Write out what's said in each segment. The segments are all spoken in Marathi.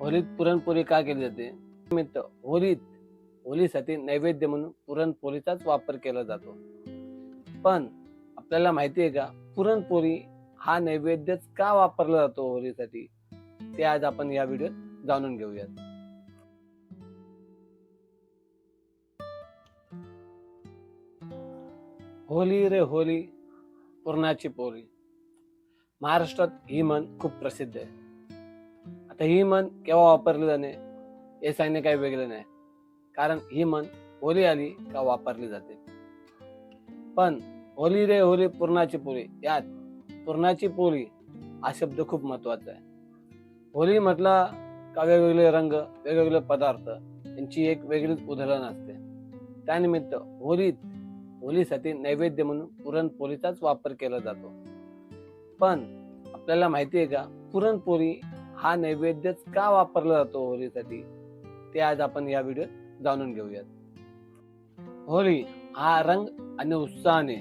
होलीत पुरणपोळी का केली जाते? निमित्त होलीत होलीसाठी नैवेद्य म्हणून पुरणपोळीचाच वापर केला जातो. पण आपल्याला माहिती आहे का पुरणपोळी हा नैवेद्यच का वापरला जातो होलीसाठी? ते आज आपण या व्हिडिओत जाणून घेऊयात. होली रे होली पुरणाची पोळी. महाराष्ट्रात ही म्हण खूप प्रसिद्ध आहे. ही म्हण केव्हा वापरली जाणे हे सांगणे काही वेगळे नाही. कारण ही म्हण होली आली का वापरली जाते. पण होली रे होली पुरणाची पोळी यात पुरणाची पोळी हा शब्द खूप महत्त्वाचा आहे. होली म्हटला का वेगवेगळे रंग वेगवेगळे पदार्थ यांची एक वेगळीच उदाहरण असते. त्यानिमित्त होलीत होलीसाठी नैवेद्य म्हणून पुरणपोळीचाच वापर केला जातो. पण आपल्याला माहिती आहे का पुरणपोळी हा नैवेद्यच का वापरला जातो होळीसाठी? ते आज आपण या व्हिडिओत जाणून घेऊयात. होळी हा रंग आणि उत्साहाने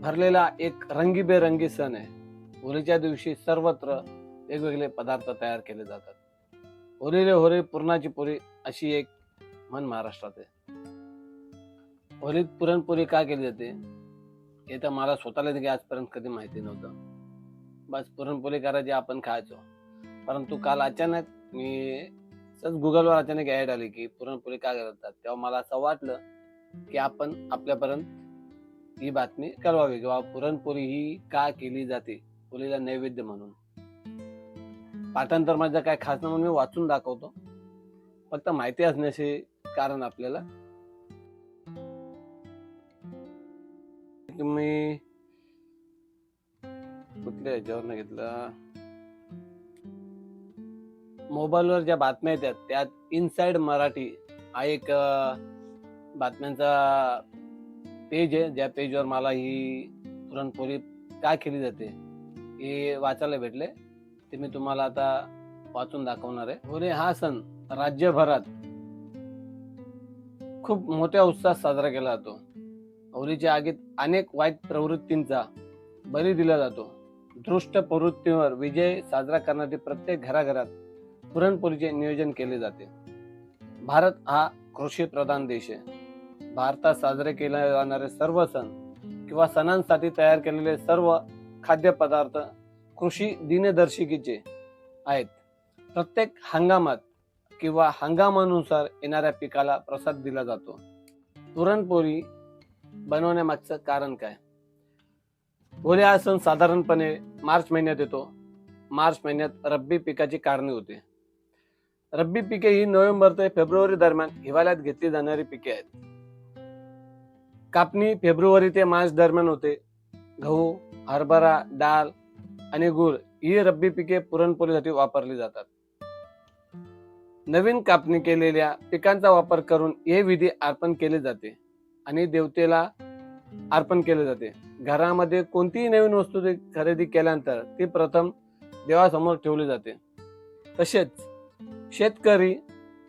भरलेला एक रंगीबेरंगी सण आहे. होळीच्या दिवशी सर्वत्र वेगवेगळे पदार्थ तयार केले जातात. होळी रे होळी पुरणाची पोळी अशी एक म्हण महाराष्ट्रात आहे. होळीत पुरणपोळी का केली जाते? हे तर मला स्वतःला देखील आजपर्यंत कधी माहिती नव्हतं. बस पुरणपोळी करायची आपण खायचो. परंतु काल अचानक मी सहज गुगलवर अचानक ऍड आली की पुरणपोळी का करतात? तेव्हा मला असं वाटलं की आपण आपल्यापर्यंत ही बातमी कळवावी किंवा पुरणपोळी ही का केली जाते? पोळीला नैवेद्य म्हणून. पाठांतर माझं काय खास म्हणून मी वाचून दाखवतो. फक्त माहिती असण्याचे कारण आपल्याला. तुम्ही कुठल्या ह्याच्यावर घेतलं? मोबाईलवर ज्या बातम्या येतात त्यात इनसाइड मराठी हा एक बातम्यांचा पेज आहे. ज्या पेजवर मला ही पुरणपोळी काय केली जाते हे वाचायला भेटले. ते मी तुम्हाला आता वाचून दाखवणार आहे. होळी हा सण राज्यभरात खूप मोठ्या उत्साहात साजरा केला जातो. होळीच्या आगीत अनेक वाईट प्रवृत्तींचा बळी दिला जातो. दृष्ट प्रवृत्तीवर विजय साजरा करण्यासाठी प्रत्येक घराघरात पुरणपोळीचे नियोजन केले जाते. भारत हा कृषी प्रधान देश आहे. भारतात साजरे केले जाणारे सर्व सण किंवा सणांसाठी तयार केलेले सर्व खाद्यपदार्थ कृषी दिनदर्शिकेचे आहेत. प्रत्येक हंगामात किंवा हंगामानुसार येणाऱ्या पिकाला प्रसाद दिला जातो. पुरणपोळी बनवण्यामागचं कारण काय? होळी हा सण साधारणपणे मार्च महिन्यात येतो. मार्च महिन्यात रब्बी पिकाची कारणी होते. रब्बी पिके ही नोव्हेंबर ते फेब्रुवारी दरम्यान हिवाळ्यात घेतली जाणारी पिके आहेत. कापणी फेब्रुवारी ते मार्च दरम्यान होते. गहू हरभरा डाळ आणि गुळ ही रब्बी पिके पुरणपोळीसाठी वापरली जातात. नवीन कापणी केलेल्या पिकांचा वापर करून हे विधी अर्पण केले जाते आणि देवतेला अर्पण केले जाते. घरामध्ये कोणतीही नवीन वस्तू खरेदी केल्यानंतर ती प्रथम देवासमोर ठेवली जाते. तसेच शेतकरी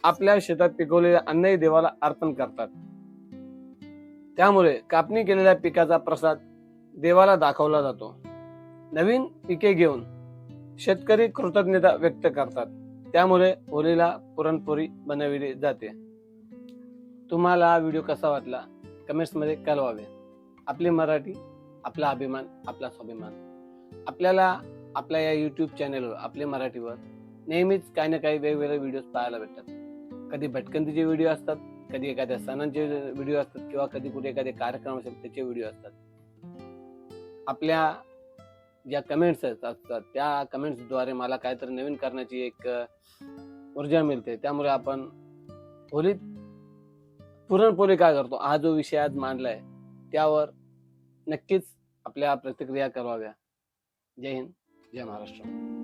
आपल्या शेतात पिकवलेल्या अन्नही देवाला अर्पण करतात. त्यामुळे कापणी केलेल्या पिकाचा प्रसाद देवाला दाखवला जातो. नवीन पिके घेऊन शेतकरी कृतज्ञता व्यक्त करतात. त्यामुळे होळीला पुरणपोळी बनविली जाते. तुम्हाला हा व्हिडिओ कसा वाटला? कमेंट्समध्ये कळवावे. आपली मराठी आपला अभिमान आपला स्वाभिमान. आपल्याला आपल्या या युट्यूब चॅनेलवर आपले मराठीवर नेहमीच काही ना काही वेगवेगळे व्हिडिओ पाहायला भेटतात. कधी भटकंतीचे व्हिडिओ असतात कधी एखाद्या सणांचे व्हिडिओ असतात किंवा कधी कुठे एखादे कार्यक्रम असतात त्याचे व्हिडिओ असतात. आपल्या ज्या कमेंट्स असतात त्या कमेंट्सद्वारे मला काहीतरी नवीन करण्याची एक ऊर्जा मिळते. त्यामुळे आपण होलीत पुरणपोळी काय करतो? हा जो विषय आज मांडलाय त्यावर नक्कीच आपल्या प्रतिक्रिया कराव्या जय हिंद जय महाराष्ट्र.